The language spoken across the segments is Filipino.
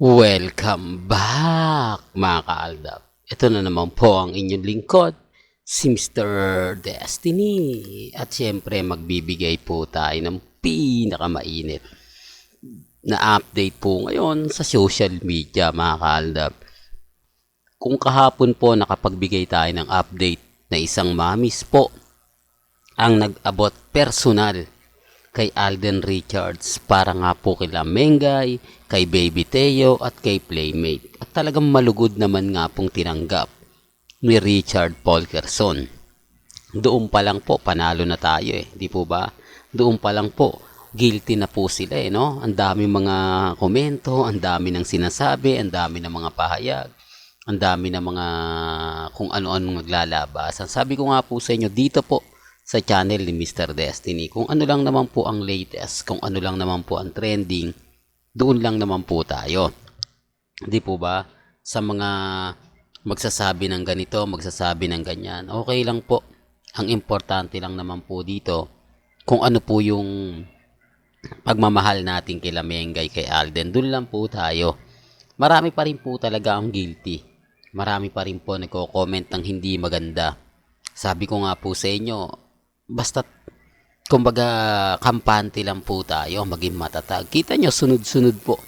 Welcome back mga kaaldab. Ito na naman po ang inyong lingkod, si Mr. Destiny. At syempre magbibigay po tayo ng pinakamainit na update po ngayon sa social media mga kaaldab. Kung kahapon po nakapagbigay tayo ng update na isang mamis po ang nag-abot personal kay Alden Richards para nga po kila Mengay, kay Baby Teo at kay Playmate. At talagang malugod naman nga pong tinanggap ni Richard Polkerson. Doon pa lang po panalo na tayo eh, di po ba? Doon pa lang po guilty na po sila eh, no? Ang dami mga komento, ang dami ng sinasabi, ang dami ng mga pahayag, ang dami ng mga kung ano-anong naglalabasan. Sabi ko nga po sa inyo, dito po sa channel ni Mr. Destiny. Kung ano lang naman po ang latest, kung ano lang naman po ang trending, doon lang naman po tayo. Di po ba? Sa mga magsasabi ng ganito, magsasabi ng ganyan, okay lang po. Ang importante lang naman po dito, kung ano po yung pagmamahal natin kay Mengay, kay Alden, doon lang po tayo. Marami pa rin po talaga ang guilty. Marami pa rin po nagko-comment ng hindi maganda. Sabi ko nga po sa inyo, basta kumbaga kampante lang po tayo maging matatag. Kita nyo sunod-sunod po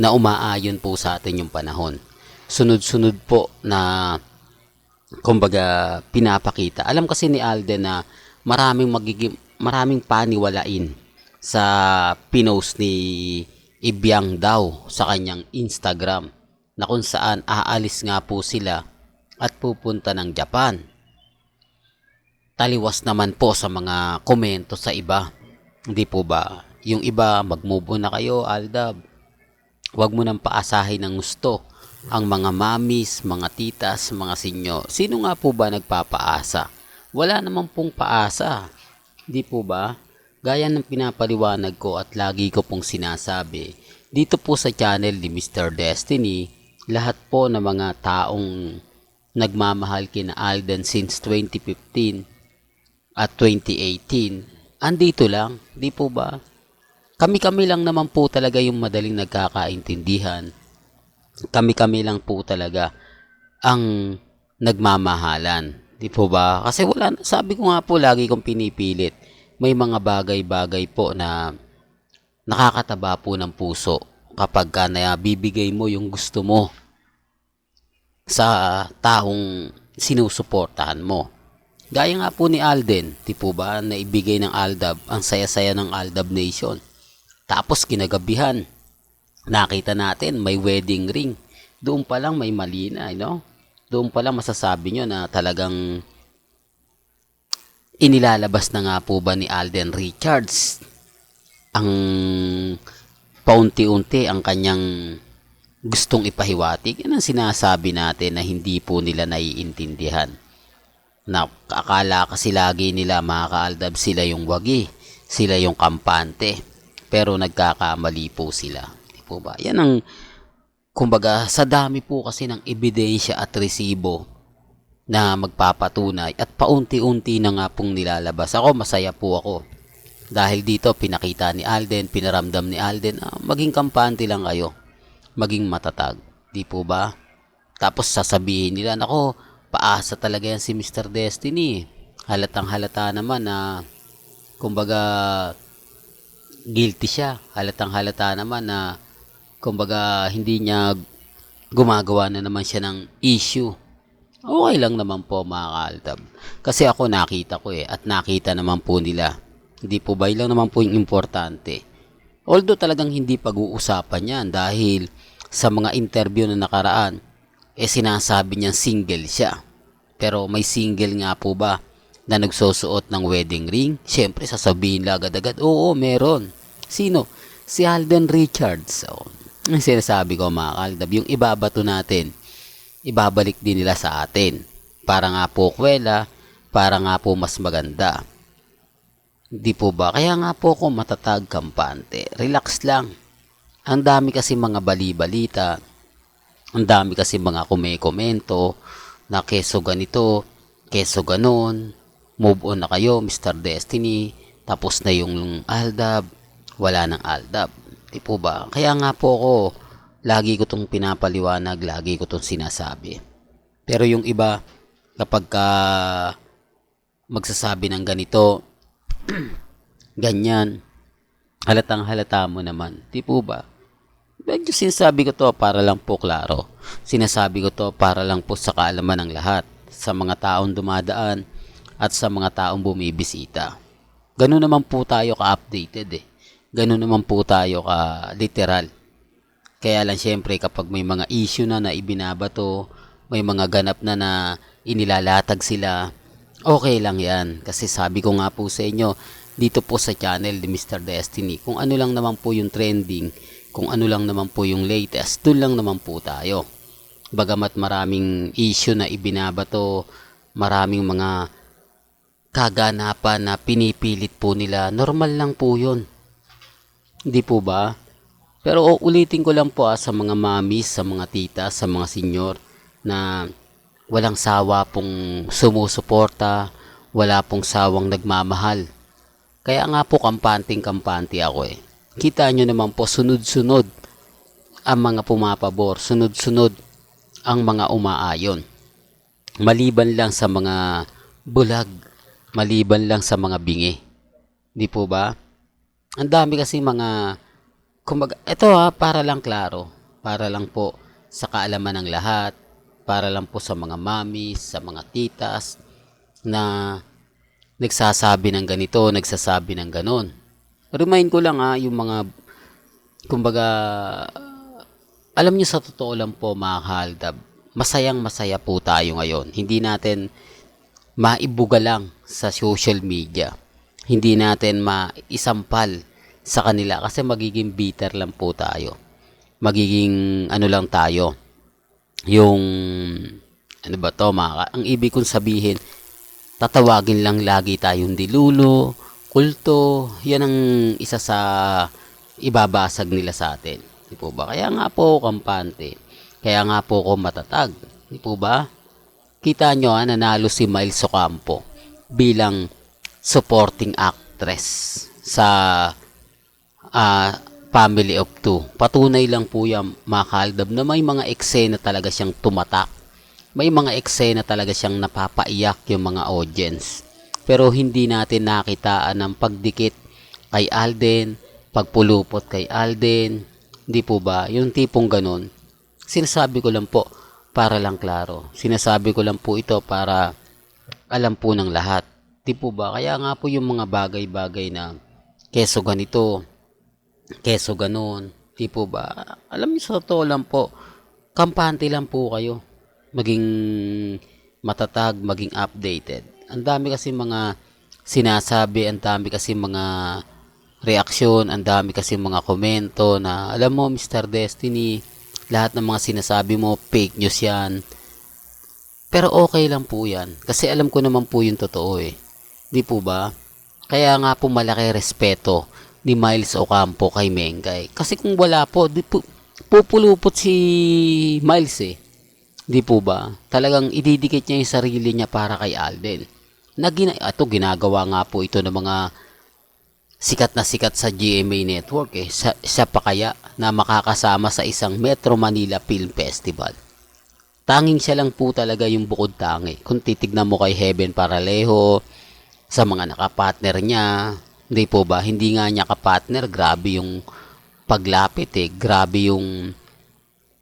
na umaayon po sa atin yung panahon. Sunod-sunod po na kumbaga pinapakita. Alam kasi ni Alden na maraming magiging maraming paniwalain sa pinost ni Ibyang daw sa kanyang Instagram na kung saan aalis nga po sila at pupunta ng Japan taliwas naman po sa mga komento sa iba. Hindi po ba? Yung iba, mag-move on na kayo, Aldab. Huwag mo nang paasahin ng gusto ang mga mamis, mga titas, mga sinyo. Sino nga po ba nagpapaasa? Wala naman pong paasa. Hindi po ba? Gaya ng pinapaliwanag ko at lagi ko pong sinasabi, dito po sa channel ni Mr. Destiny, lahat po ng mga taong nagmamahal kina Alden since 2015 at 2018, andito lang, di po ba? Kami-kami lang naman po talaga yung madaling nagkakaintindihan. Kami-kami lang po talaga ang nagmamahalan. Di po ba? Kasi wala, sabi ko nga po lagi kong pinipilit, may mga bagay-bagay po na nakakataba po ng puso kapag ka na bibigay mo yung gusto mo sa taong sinusuportahan mo. Gaya nga po ni Alden, di po ba, na ibigay ng Aldab ang saya-saya ng Aldab Nation. Tapos kinagabihan, nakita natin may wedding ring. Doon pa lang may mali na, you know? Doon pa lang masasabi nyo na talagang inilalabas na nga po ba ni Alden Richards ang paunti-unti ang kanyang gustong ipahiwatig. Yan ang sinasabi natin na hindi po nila naiintindihan na akala kasi lagi nila mga kaaldab sila yung wagi, sila yung kampante. Pero nagkakamali po sila. Di po ba? Yan ang, kumbaga, sa dami po kasi ng ebidensya at resibo na magpapatunay at paunti-unti na nga pong nilalabas. Ako, masaya po ako. Dahil dito, pinakita ni Alden, pinaramdam ni Alden, ah, maging kampante lang kayo. Maging matatag. Di po ba? Tapos sasabihin nila, nako, paasa talaga yan si Mr. Destiny. Halatang halata naman na kumbaga guilty siya. Halatang halata naman na kumbaga hindi niya gumagawa na naman siya ng issue. Okay lang naman po mga kaaltab. Kasi ako nakita ko eh at nakita naman po nila. Hindi po ba lang naman po yung importante. Although talagang hindi pag-uusapan yan dahil sa mga interview na nakaraan, eh sinasabi niya single siya. Pero may single nga po ba na nagsusuot ng wedding ring? Siyempre sasabihin lang agad-agad, oo meron. Sino? Si Alden Richards. Ang sinasabi ko mga kaldab, yung ibabato natin, ibabalik din nila sa atin. Para nga po kwela, para nga po mas maganda. Di po ba? Kaya nga po ako matatag kampante. Relax lang. Ang dami kasi mga bali-balita, ang dami kasi mga kume-komento na keso ganito, keso ganon, move on na kayo, Mr. Destiny, tapos na yung Aldab, wala ng Aldab. Di po ba? Kaya nga po ako lagi ko tong pinapaliwanag, lagi ko tong sinasabi. Pero yung iba, kapag ka magsasabi ng ganito, ganyan, halatang halata mo naman. Di po ba? Medyo sinasabi ko to para lang po klaro. Sinasabi ko to para lang po sa kaalaman ng lahat, sa mga taong dumadaan at sa mga taong bumibisita. Ganun naman po tayo ka-updated eh. Ganun naman po tayo ka-literal. Kaya lang syempre kapag may mga issue na na ibinabato, may mga ganap na na inilalatag sila, okay lang yan. Kasi sabi ko nga po sa inyo, dito po sa channel ni Mr. Destiny, kung ano lang naman po yung trending, kung ano lang naman po yung latest, doon lang naman po tayo. Bagamat maraming issue na ibinabato, maraming mga kaganapan na pinipilit po nila, normal lang po yun. Hindi po ba? Pero ulitin ko lang po ah, sa mga mamis, sa mga tita, sa mga senyor na walang sawa pong sumusuporta, wala pong sawang nagmamahal. Kaya nga po kampanting-kampante ako eh. Kita nyo naman po sunod-sunod ang mga pumapabor, sunod-sunod ang mga umaayon. Maliban lang sa mga bulag, maliban lang sa mga bingi. Di po ba? Ang dami kasi mga kumbaga, ito ha, para lang klaro, para lang po sa kaalaman ng lahat, para lang po sa mga mamis, sa mga titas, na nagsasabi ng ganito, nagsasabi ng ganon. Remind ko lang ha, yung mga, kumbaga, alam nyo sa totoo lang po mga kahaldab, masayang masaya po tayo ngayon. Hindi natin maibuga lang sa social media. Hindi natin maisampal sa kanila kasi magiging bitter lang po tayo. Magiging ano lang tayo. Yung ano ba to mga, ang ibig kong sabihin tatawagin lang lagi tayong dilulo, kulto, yan ang isa sa ibabasag nila sa atin. Di po ba? Kaya nga po kampante. Kaya nga po ako matatag. Di po ba? Kita nyo ha, nanalo si Miles Ocampo bilang supporting actress sa ah, Family of Two. Patunay lang po yan, mga na may mga eksena talaga siyang tumatak. May mga eksena talaga siyang napapaiyak yung mga audience. Pero hindi natin nakitaan ng pagdikit kay Alden, pagpulupot kay Alden. Hindi po ba? Yung tipong ganun. Sinasabi ko lang po para lang klaro. Sinasabi ko lang po ito para alam po ng lahat. Di po ba? Kaya nga po yung mga bagay-bagay na keso ganito, keso ganun. Di po ba? Alam niyo sa totoo lang po, kampante lang po kayo. Maging matatag, maging updated. Ang dami kasi mga sinasabi, ang dami kasi mga reaksyon, ang dami kasi mga komento na alam mo Mr. Destiny, lahat ng mga sinasabi mo fake news yan. Pero okay lang po yan. Kasi alam ko naman po yung totoo eh. Di po ba? Kaya nga po malaki respeto ni Miles Ocampo kay Mengay. Kasi kung wala po, di po, pupulupot si Miles eh. Di po ba? Talagang ididikit niya yung sarili niya para kay Alden. Na gina, ito, ginagawa nga po ito ng mga sikat na sikat sa GMA Network eh. Siya, siya pa kaya na makakasama sa isang Metro Manila Film Festival. Tanging siya lang po talaga yung bukod tangi. Kung titignan mo kay Heaven Paralejo, sa mga nakapartner niya, hindi po ba? Hindi nga niya kapartner, grabe yung paglapit eh. Grabe yung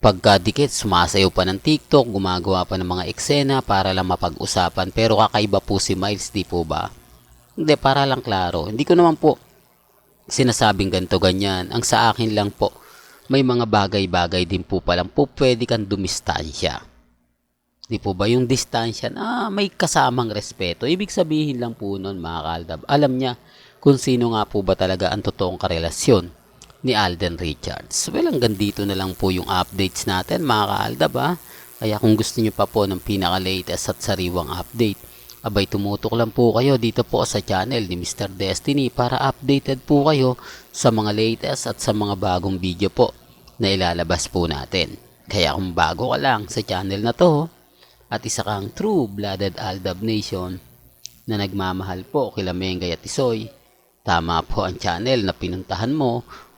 pagkadikit, sumasayaw pa ng TikTok, gumagawa pa ng mga eksena para lang mapag-usapan. Pero kakaiba po si Miles, di po ba? Hindi, para lang klaro. Hindi ko naman po sinasabing ganito ganyan. Ang sa akin lang po, may mga bagay-bagay din po palang po pwede kang dumistansya. Di po ba yung distansya na may kasamang respeto? Ibig sabihin lang po nun mga kaldab. Alam niya kung sino nga po ba talaga ang totoong karelasyon ni Alden Richards. Well, hanggang dito na lang po yung updates natin mga kaaldab ha. Kaya kung gusto niyo pa po ng pinaka-latest at sariwang update, abay tumutok lang po kayo dito po sa channel ni Mr. Destiny para updated po kayo sa mga latest at sa mga bagong video po na ilalabas po natin. Kaya kung bago ka lang sa channel na to at isa kang true-blooded Aldab Nation na nagmamahal po kila Mengay at Isoy, tama po ang channel na pinuntahan mo